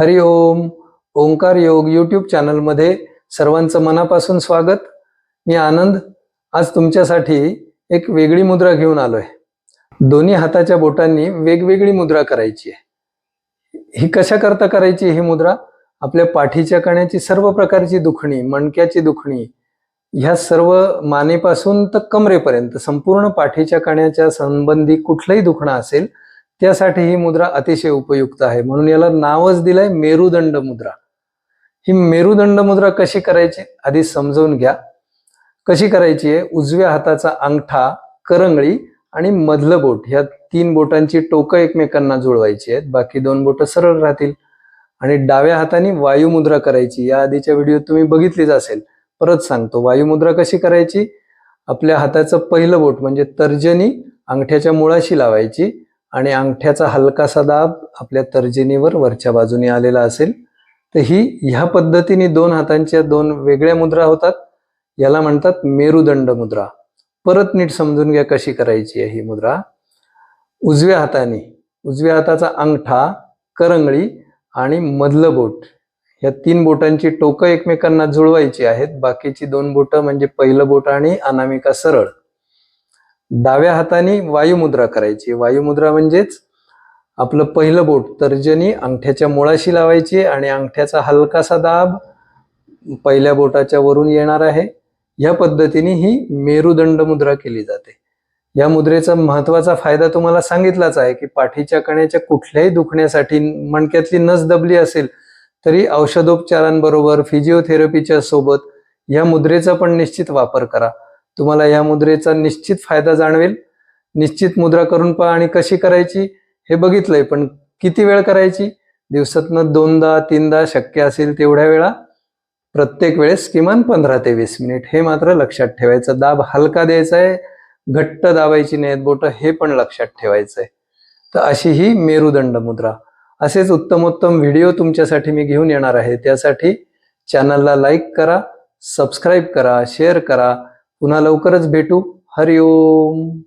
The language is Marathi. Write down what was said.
हरि ओम. ओंकार योग यूट्यूब चॅनलमध्ये सर्वांचं मनापासून स्वागत. मी आनंद. आज तुमच्यासाठी एक वेगळी मुद्रा घेऊन आलोय. दोन्ही हाताच्या बोटांनी वेगवेगळी मुद्रा करायची आहे. ही कशा करता करायची ही मुद्रा? आपल्या पाठीच्या कण्याची सर्व प्रकारची दुखणी मणक्याची दुखणी ह्या सर्व मानेपासून तर कमरेपर्यंत संपूर्ण पाठीच्या कण्याच्या संबंधी कुठलंही दुखणं असेल त्यासाठी ही मुद्रा अतिशय उपयुक्त आहे. म्हणून याला नावच दिलंय मेरुदंड मुद्रा. ही मेरुदंड मुद्रा कशी करायची? आधी समजावून घ्या. कशी करायची आहे? उजव्या हाताचा अंगठा करंगळी आणि मधलं बोट. ह्या तीन बोटांची टोकं एकमेकांना जुळवायची आहेत. बाकी दोन बोट सरळ राहतील. आणि डाव्या हाताने वायुमुद्रा करायची. या आधीच्या व्हिडिओ तुम्ही बघितलीच असेल. परत सांगतो. वायुमुद्रा कशी करायची? आपल्या हाताचं पहिलं बोट म्हणजे तर्जनी अंगठ्याच्या मुळाशी लावायची. आणि अंगठ्याचा हलकासा दाब आपल्या तर्जनीवर वरच्या बाजूने आलेला असेल तर ही ह्या पद्धतीने दोन हातांच्या दोन वेगळ्या मुद्रा होतात. याला म्हणतात मेरुदंड मुद्रा. परत नीट समजून घ्या कशी करायची आहे ही मुद्रा. उजव्या हाताने उजव्या हाताचा अंगठा करंगळी आणि मधलं बोट. या तीन बोटांची टोकं एकमेकांना जुळवायची आहेत. बाकीची दोन बोटं म्हणजे पहिलं बोट आणि अनामिका सरळ. डाव्या हाताने वायुमुद्रा करायची. वायुमुद्रा म्हणजेच आपलं पहिलं बोट तर्जनी अंगठ्याच्या मुळाशी लावायची आणि अंगठ्याचा हलकासा दाब पहिल्या बोटाच्या वरून येणार आहे. या पद्धतीने ही मेरुदंड मुद्रा केली जाते. या मुद्रेचा महत्त्वाचा फायदा तुम्हाला सांगितलाच आहे की पाठीच्या कण्याच्या कुठल्याही दुखण्यासाठी मणक्यातली नस दबली असेल तरी औषधोपचारांबरोबर फिजिओथेरपीच्या सोबत या मुद्रेचा पण निश्चित वापर करा. तुम्हाला या मुद्रेचा निश्चित फायदा जाणवेल. निश्चित मुद्रा करून पहा आणि कशी करायची हे बघितलंय पण किती वेळ करायची? दिवसातनं दोनदा तीनदा शक्य असेल तेवढ्या वेळा. प्रत्येक वेळेस किमान पंधरा ते वीस मिनिट हे मात्र लक्षात ठेवायचं. दाब हलका द्यायचा आहे घट्ट दाबायची नाहीत बोट हे पण लक्षात ठेवायचं आहे. तर अशी ही मेरुदंड मुद्रा. असेच उत्तमोत्तम व्हिडिओ तुमच्यासाठी मी घेऊन येणार आहे. त्यासाठी चॅनलला लाईक करा सबस्क्राईब करा शेअर करा. पुन्हा लवकरच भेटू. हरिओम.